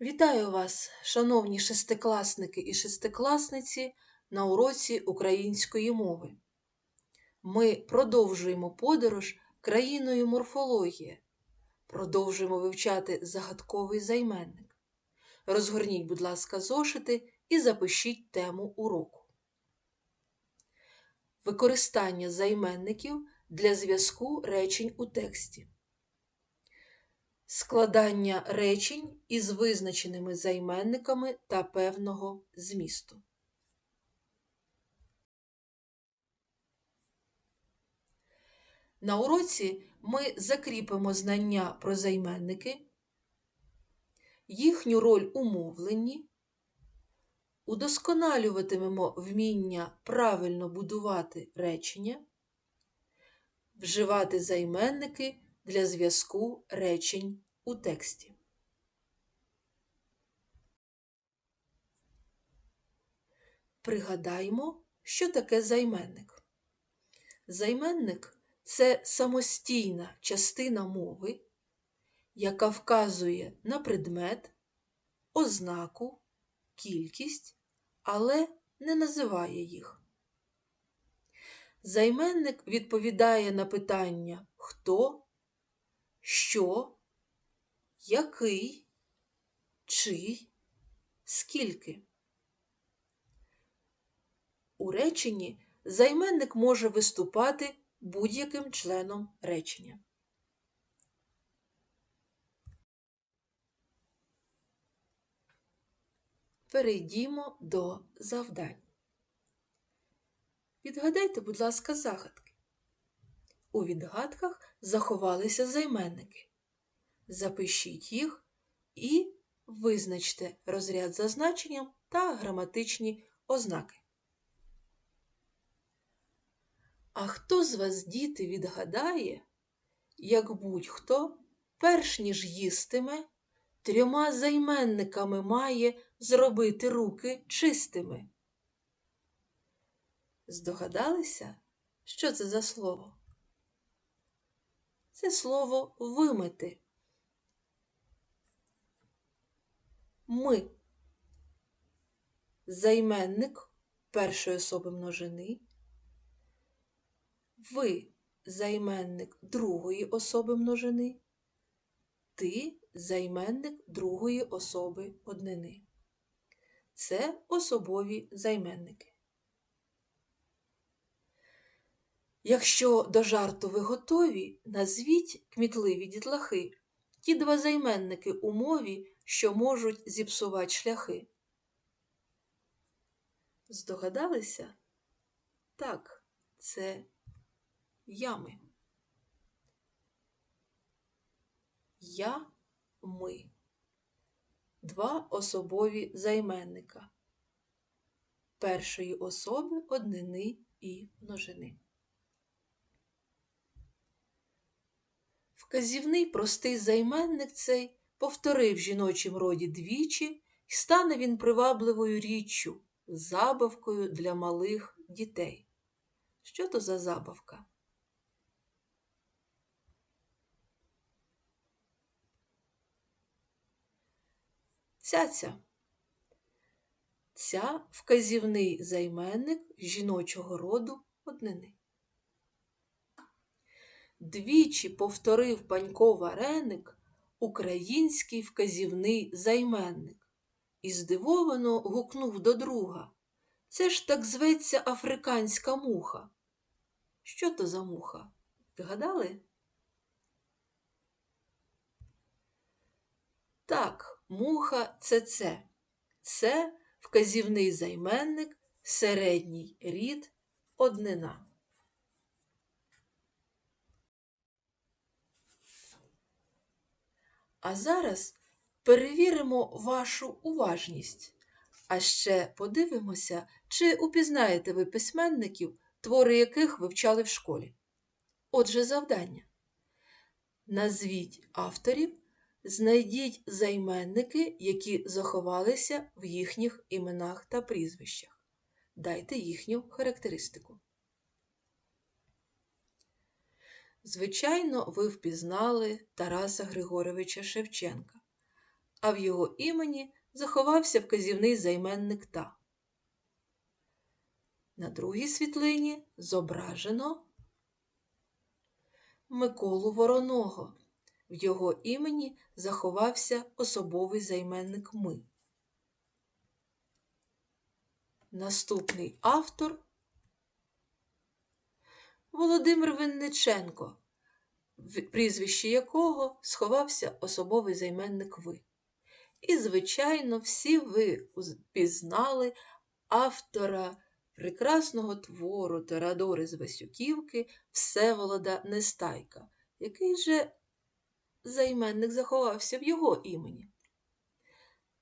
Вітаю вас, шановні шестикласники і шестикласниці, на уроці української мови. Ми продовжуємо подорож країною морфологія. Продовжуємо вивчати загадковий займенник. Розгорніть, будь ласка, зошити і запишіть тему уроку. Використання займенників для зв'язку речень у тексті. Складання речень із визначеними займенниками та певного змісту. На уроці ми закріпимо знання про займенники, їхню роль у мовленні, удосконалюватимемо вміння правильно будувати речення, вживати займенники для зв'язку речень у тексті. Пригадаймо, що таке займенник. Займенник це самостійна частина мови, яка вказує на предмет, ознаку, кількість, але не називає їх. Займенник відповідає на питання хто, що, який, чий, скільки. У реченні займенник може виступати будь-яким членом речення. Перейдімо до завдань. Відгадайте, будь ласка, загадки. У відгадках заховалися займенники. Запишіть їх і визначте розряд за значенням та граматичні ознаки. А хто з вас, діти, відгадає, як будь-хто, перш ніж їстиме, трьома займенниками має зробити руки чистими? Здогадалися, що це за слово? Це слово вимити. Ми. Займенник першої особи множини. Ви займенник другої особи множини. Ти займенник другої особи однини. Це особові займенники. Якщо до жарту ви готові, назвіть кмітливі дітлахи ті два займенники у мові, що можуть зіпсувати шляхи. Здогадалися? Так, це ями. Я, ми. Два особові займенника. Першої особи однини і множини. Вказівний простий займенник цей повторив жіночим роді двічі, і стане він привабливою річчю, забавкою для малих дітей. Що то за забавка? Цяця. Ця вказівний займенник жіночого роду однини. Двічі повторив панько вареник український вказівний займенник і здивовано гукнув до друга. Це ж так зветься африканська муха. Що то за муха? Вгадали? Так, муха це це. Це вказівний займенник, середній рід, однина. А зараз перевіримо вашу уважність, а ще подивимося, чи упізнаєте ви письменників, твори яких вивчали в школі. Отже, завдання. Назвіть авторів, знайдіть займенники, які заховалися в їхніх іменах та прізвищах. Дайте їхню характеристику. Звичайно, ви впізнали Тараса Григоровича Шевченка. а в його імені заховався вказівний займенник та. На другій світлині зображено Миколу Вороного. В його імені заховався особовий займенник ми. Наступний автор Володимир Винниченко, в прізвище якого сховався особовий займенник ви. І, звичайно, всі ви пізнали автора прекрасного твору Терадори з Васюківки Всеволода Нестайка, який же займенник заховався в його імені.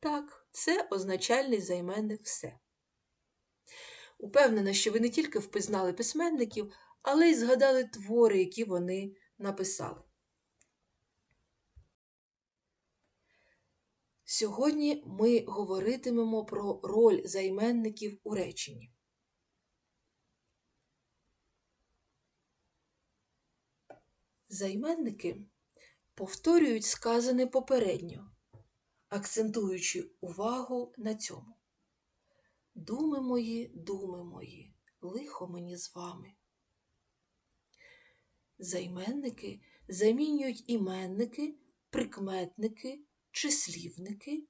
Так, це означальний займенник все. Упевнена, що ви не тільки впізнали письменників, але й згадали твори, які вони написали. Сьогодні ми говоритимемо про роль займенників у реченні. Займенники повторюють сказане попередньо, акцентуючи увагу на цьому. Думи мої, думи мої, лихо мені з вами. Займенники замінюють іменники, прикметники, числівники,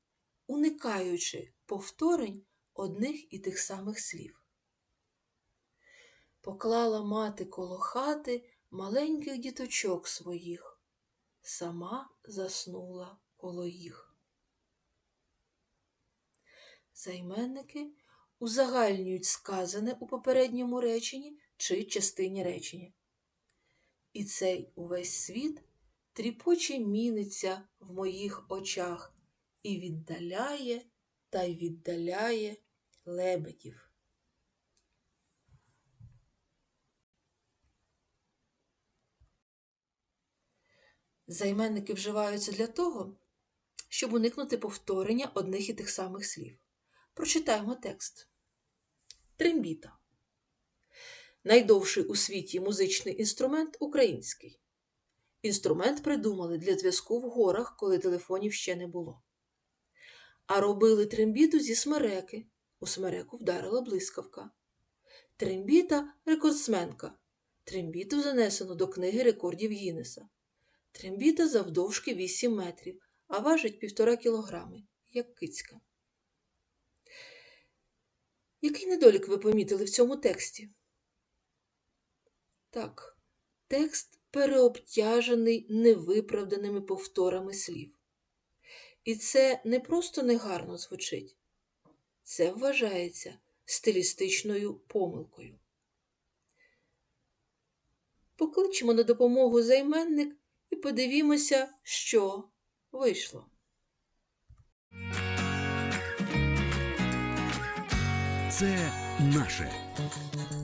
уникаючи повторень одних і тих самих слів. Поклала мати коло хати маленьких діточок своїх, сама заснула коло їх. Займенники узагальнюють сказане у попередньому реченні чи частині речення. І цей увесь світ тріпоче міниться в моїх очах і віддаляє та й віддаляє лебедів. Займенники вживаються для того, щоб уникнути повторення одних і тих самих слів. Прочитаємо текст. Трембіта. Найдовший у світі музичний інструмент український. Інструмент придумали для зв'язку в горах, коли телефонів ще не було. А робили трембіту зі смереки. У смереку вдарила блискавка. Трембіта рекордсменка. Трембіту занесено до книги рекордів Гіннеса. Трембіта завдовжки 8 метрів, а важить півтора кілограми, як кицька. Який недолік ви помітили в цьому тексті? Так, текст переобтяжений невиправданими повторами слів. І це не просто негарно звучить, це вважається стилістичною помилкою. Покличемо на допомогу займенник і подивімося, що вийшло. Це наше.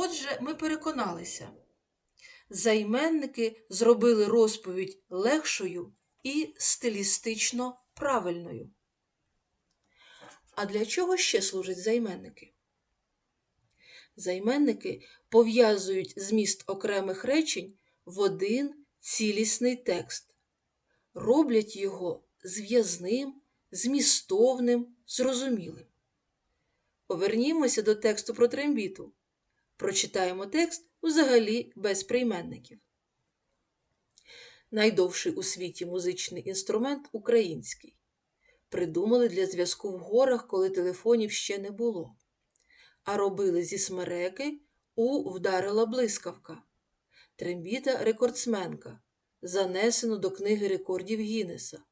Отже, ми переконалися, займенники зробили розповідь легшою і стилістично правильною. А для чого ще служать займенники? Займенники пов'язують зміст окремих речень в один цілісний текст, роблять його зв'язним, змістовним, зрозумілим. Повернімося до тексту про трембіту. Прочитаємо текст взагалі без прийменників. Найдовший у світі музичний інструмент український. Придумали для зв'язку в горах, коли телефонів ще не було. А робили зі смереки у вдарила блискавка. Трембіта рекордсменка. Занесено до книги рекордів Гіннеса.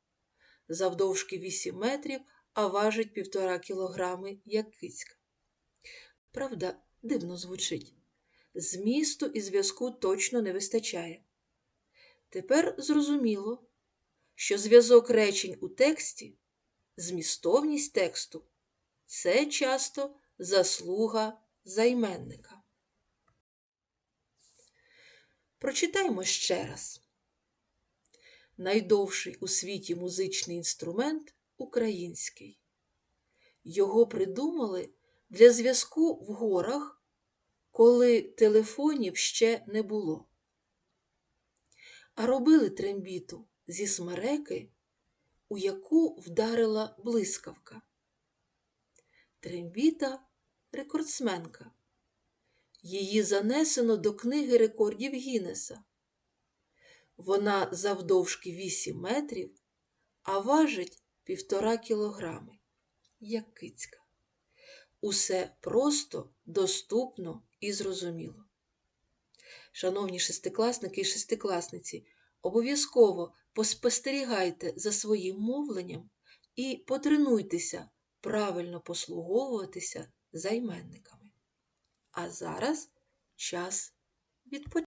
Завдовжки 8 метрів, а важить півтора кілограми, як кицька. Правда, дивно звучить. Змісту і зв'язку точно не вистачає. Тепер зрозуміло, що зв'язок речень у тексті, змістовність тексту це часто заслуга займенника. Прочитаймо ще раз. Найдовший у світі музичний інструмент український. Його придумали для зв'язку в горах, коли телефонів ще не було. А робили трембіту зі смереки, у яку вдарила блискавка. Трембіта рекордсменка. Її занесено до книги рекордів Гіннеса. Вона завдовжки 8 метрів, а важить півтора кілограми, як кицька. Усе просто, доступно і зрозуміло. Шановні шестикласники і шестикласниці, обов'язково поспостерігайте за своїм мовленням і потренуйтеся правильно послуговуватися займенниками. А зараз час відпочити.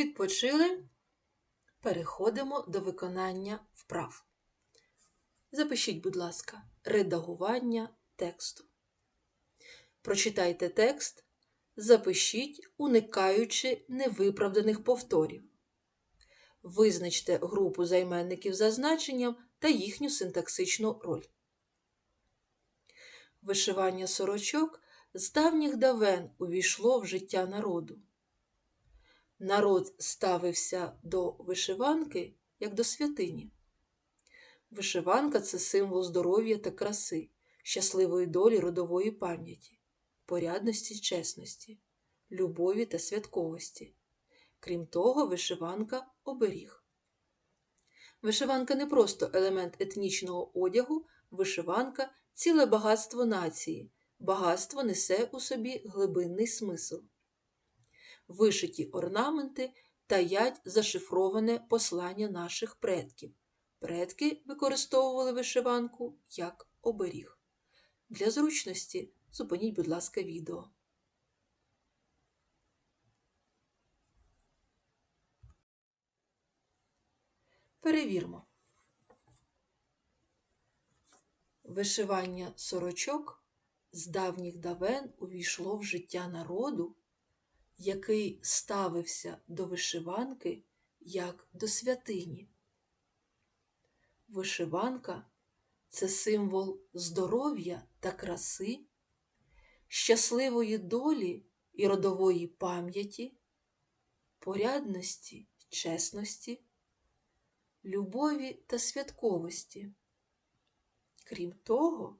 Відпочили. Переходимо до виконання вправ. Запишіть, будь ласка, редагування тексту. Прочитайте текст, запишіть, уникаючи невиправданих повторів. Визначте групу займенників за значенням та їхню синтаксичну роль. Вишивання сорочок з давніх давен увійшло в життя народу. Народ ставився до вишиванки як до святині. Вишиванка це символ здоров'я та краси, щасливої долі родової пам'яті, порядності й чесності, любові та святковості. Крім того, вишиванка оберіг. Вишиванка не просто елемент етнічного одягу, вишиванка ціле багатство нації. Багатство несе у собі глибинний смисл. Вишиті орнаменти таять зашифроване послання наших предків. Предки використовували вишиванку як оберіг. Для зручності зупиніть, будь ласка, відео. Перевірмо. Вишивання сорочок з давніх давен увійшло в життя народу, який ставився до вишиванки як до святині. Вишиванка це символ здоров'я та краси, щасливої долі і родової пам'яті, порядності, чесності, любові та святковості. Крім того,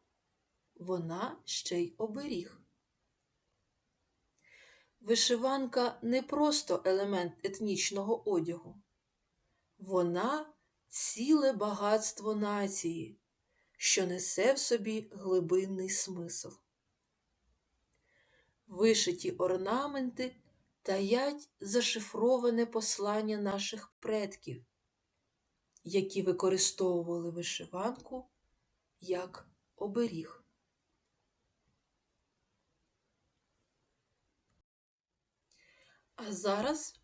вона ще й оберіг. Вишиванка не просто елемент етнічного одягу, вона ціле багатство нації, що несе в собі глибинний смисл. Вишиті орнаменти таять зашифроване послання наших предків, які використовували вишиванку як оберіг. А зараз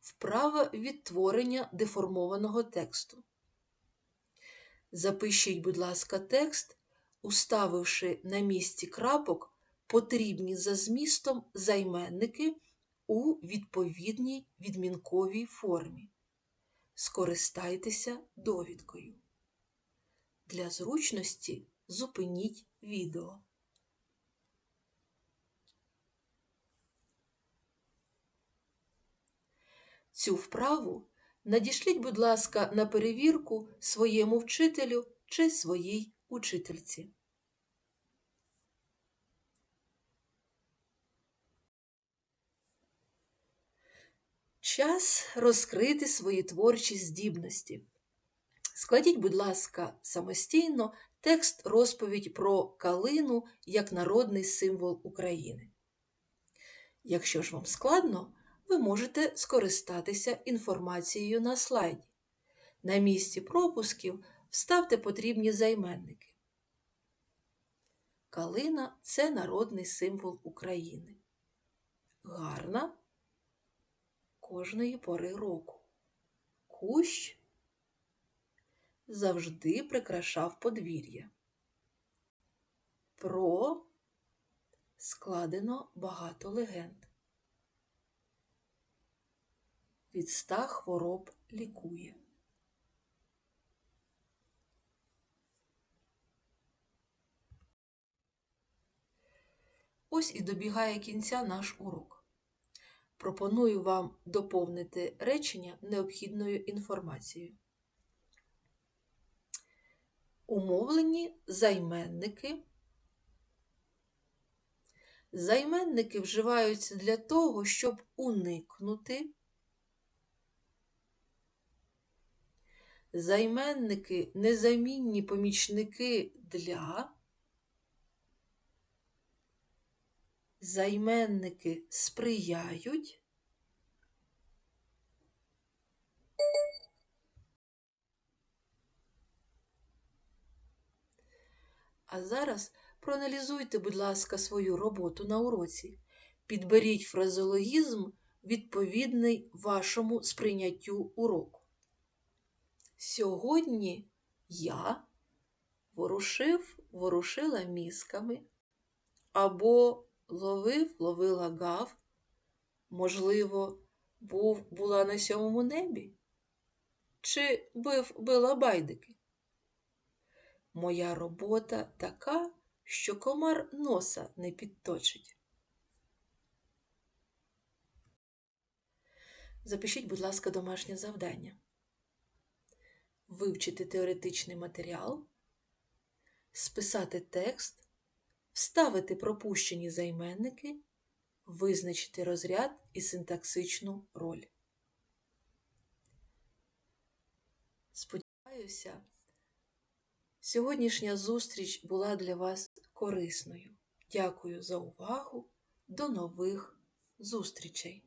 вправа відтворення деформованого тексту. Запишіть, будь ласка, текст, уставивши на місці крапок потрібні за змістом займенники у відповідній відмінковій формі. Скористайтеся довідкою. Для зручності зупиніть відео. Цю вправу надішліть, будь ласка, на перевірку своєму вчителю чи своїй учительці. Час розкрити свої творчі здібності. Складіть, будь ласка, самостійно текст розповідь про калину як народний символ України. Якщо ж вам складно, ви можете скористатися інформацією на слайді. На місці пропусків вставте потрібні займенники. Калина це народний символ України. Гарна кожної пори року. Кущ завжди прикрашав подвір'я. Про складено багато легенд. Від ста хвороб лікує. Ось і добігає кінця наш урок. Пропоную вам доповнити речення необхідною інформацією. Умовлені займенники. Займенники вживаються для того, щоб уникнути. Займенники незамінні помічники для. Займенники сприяють. А зараз проаналізуйте, будь ласка, свою роботу на уроці. Підберіть фразеологізм відповідний вашому сприйняттю уроку. Сьогодні я ворушив, ворушила мізками або ловив, ловила гав, можливо, був, була на сьомому небі, чи бив, била байдики. Моя робота така, що комар носа не підточить. Запишіть, будь ласка, домашнє завдання. Вивчити теоретичний матеріал, списати текст, вставити пропущені займенники, визначити розряд і синтаксичну роль. Сподіваюся, сьогоднішня зустріч була для вас корисною. Дякую за увагу. До нових зустрічей!